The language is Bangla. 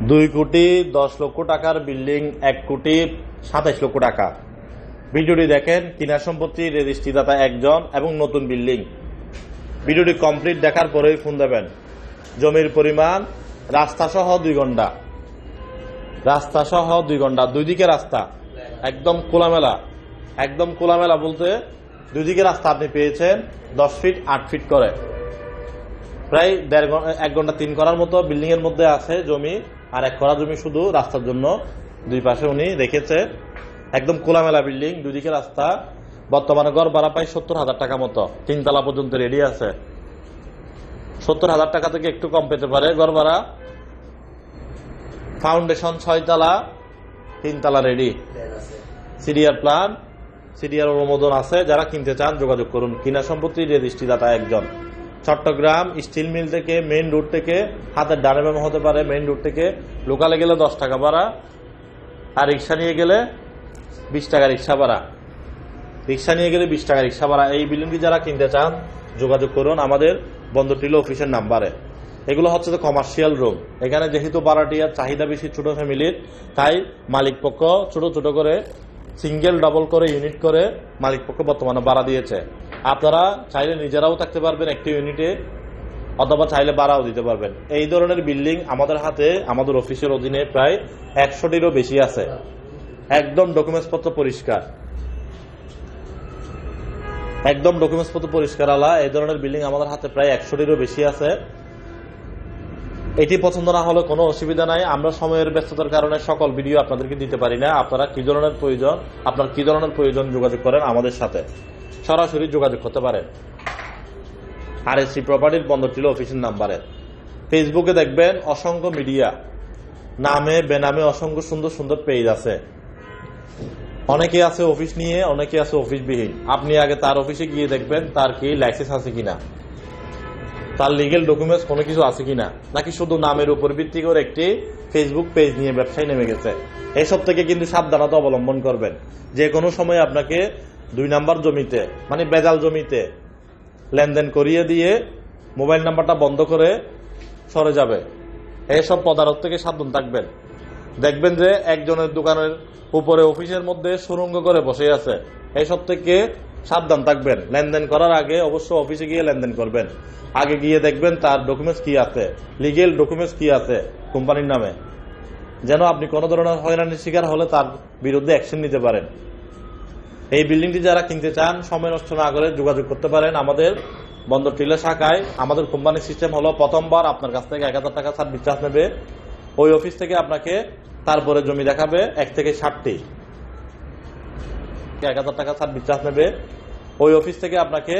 দুই কোটি দশ লক্ষ টাকার বিল্ডিং, এক কোটি সাতাইশ লক্ষ টাকা। ভিডিওটি দেখেন, কিনা সম্পত্তি রেজিস্ট্রিদাতা একজন এবং নতুন বিল্ডিং। ভিডিওটি কমপ্লিট দেখার পরেই ফোন দেবেন। জমির পরিমাণ রাস্তা সহ দুই ঘণ্টা। রাস্তা সহ দুই ঘণ্টা, দুই দিকে রাস্তা। একদম খোলামেলা। একদম খোলামেলা বলতে দুই দিকে রাস্তা আপনি পেয়েছেন, দশ ফিট, আট ফিট করে। প্রায় দেড় ঘণ্টা এক ঘণ্টা তিন করার মতো বিল্ডিং এর মধ্যে আছে জমি, আর এক করা জমি শুধু রাস্তার জন্য। দুই পাশে উনি রেখেছে একদম খোলামেলা বিল্ডিং দুদিকে রাস্তা। বর্তমানে গড় ভাড়া প্রায় সত্তর হাজার টাকা মতো। তিনতলা পর্যন্ত রেডি আছে। সত্তর হাজার টাকা থেকে একটু কম পেতে পারে গড় ভাড়া। ফাউন্ডেশন ছয়তলা, তিনতলা রেডি সিরিয়ার প্ল্যান সিরিয়ার অনুমোদন আছে। যারা কিনতে চান যোগাযোগ করুন। কিনা সম্পত্তি রেজিস্ট্রিদাতা একজন। চট্টগ্রাম স্টিল মিল থেকে মেইন রোড থেকে হাতের ডানে বামে হতে পারে মেইন রোড থেকে। লোকালে গেলে দশ টাকা ভাড়া, আর রিক্সা নিয়ে গেলে বিশ টাকা রিক্সা ভাড়া। রিক্সা নিয়ে গেলে বিশ টাকা রিক্সা ভাড়া। এই বিল্ডিংটি যারা কিনতে চান, যোগাযোগ করুন আমাদের বন্ধুটিল অফিসের নাম্বারে এগুলো হচ্ছে তো কমার্শিয়াল রুম এখানে যেহেতু ভাড়াটিয়ার চাহিদা বেশি ছোট ফ্যামিলির তাই মালিক পক্ষ ছোট ছোট করে সিঙ্গেল ডাবল করে ইউনিট করে মালিক পক্ষ বর্তমানে ভাড়া দিয়েছে। আপনারা চাইলে নিজেরাও থাকতে পারবেন একটি ইউনিটে, অথবা চাইলে বাড়াও দিতে পারবেন। এই ধরনের বিল্ডিং আমাদের হাতে, আমাদের অফিসের অধীনে প্রায় একশোটিরও বেশি আছে। একদম ডকুমেন্টস পত্র পরিষ্কার। একদম ডকুমেন্টস পত্র পরিষ্কার আলা, এই ধরনের বিল্ডিং আমাদের হাতে প্রায় একশোটিরও বেশি আছে। এটি পছন্দ না হলে কোনো অসুবিধা নাই। আমরা সময়ের ব্যস্ততার কারণে সকল ভিডিও আপনাদেরকে দিতে পারি না। আপনারা কি ধরনের প্রয়োজন, আপনার কি ধরনের প্রয়োজন যোগাযোগ করেন আমাদের সাথে। সরাসরি যোগাযোগ করতে পারেন আর এসি প্রপার্টির বন্দরটিল অফিসের নাম্বারে ফেসবুকে দেখবেন অসংখ্য মিডিয়া নামে, বেনামে অসংখ্য সুন্দর সুন্দর পেজ আছে। অনেকে আছে অফিস নিয়ে, অনেকে আছে অফিস বিহীন আপনি আগে তার অফিসে গিয়ে দেখবেন তার কি লাইসেন্স আছে কিনা। তার লিগেল ডকুমেন্টস কোনো কিছু আছে কিনা। নাকি শুধু নামের উপর ভিত্তি করে একটি ফেসবুক পেজ নিয়ে ব্যবসায় নেমে গেছে। এসব থেকে কিন্তু সাবধানতা অবলম্বন করবেন। যে কোনো সময় আপনাকে দুই নাম্বার জমিতে মানে বেজাল জমিতে লেনদেন করিয়ে দিয়ে মোবাইল নাম্বারটা বন্ধ করে সরে যাবে। এসব পদারথ থেকে সাবধান থাকবেন। দেখবেন যে একজনের দোকানের উপরে অফিসের মধ্যে সুরঙ্গ করে বসে আছে। এইসব থেকে সাবধান থাকবেন। লেনদেন করার আগে অবশ্য অফিসে গিয়ে লেনদেন করবেন। আগে গিয়ে দেখবেন তার ডকুমেন্টস কি আছে, লিগেল ডকুমেন্টস কি আছে কোম্পানির নামে। যেন আপনি কোনো ধরনের হয়রানির শিকার হলে তার বিরুদ্ধে অ্যাকশন নিতে পারেন। এই বিল্ডিংটি যারা কিনতে চান, সময় নষ্ট না করে যোগাযোগ করতে পারেন আমাদের বন্দর টিলা শাখায়। আমাদের কোম্পানির সিস্টেম হলো প্রথমবার আপনার কাছ থেকে এক হাজার টাকা সার্ভিস চার্জ নেবে। ওই অফিস থেকে আপনাকে তারপরে জমি দেখাবে এক থেকে ষাটটি। এক হাজার টাকা সার্ভিস চার্জ নেবে। ওই অফিস থেকে আপনাকে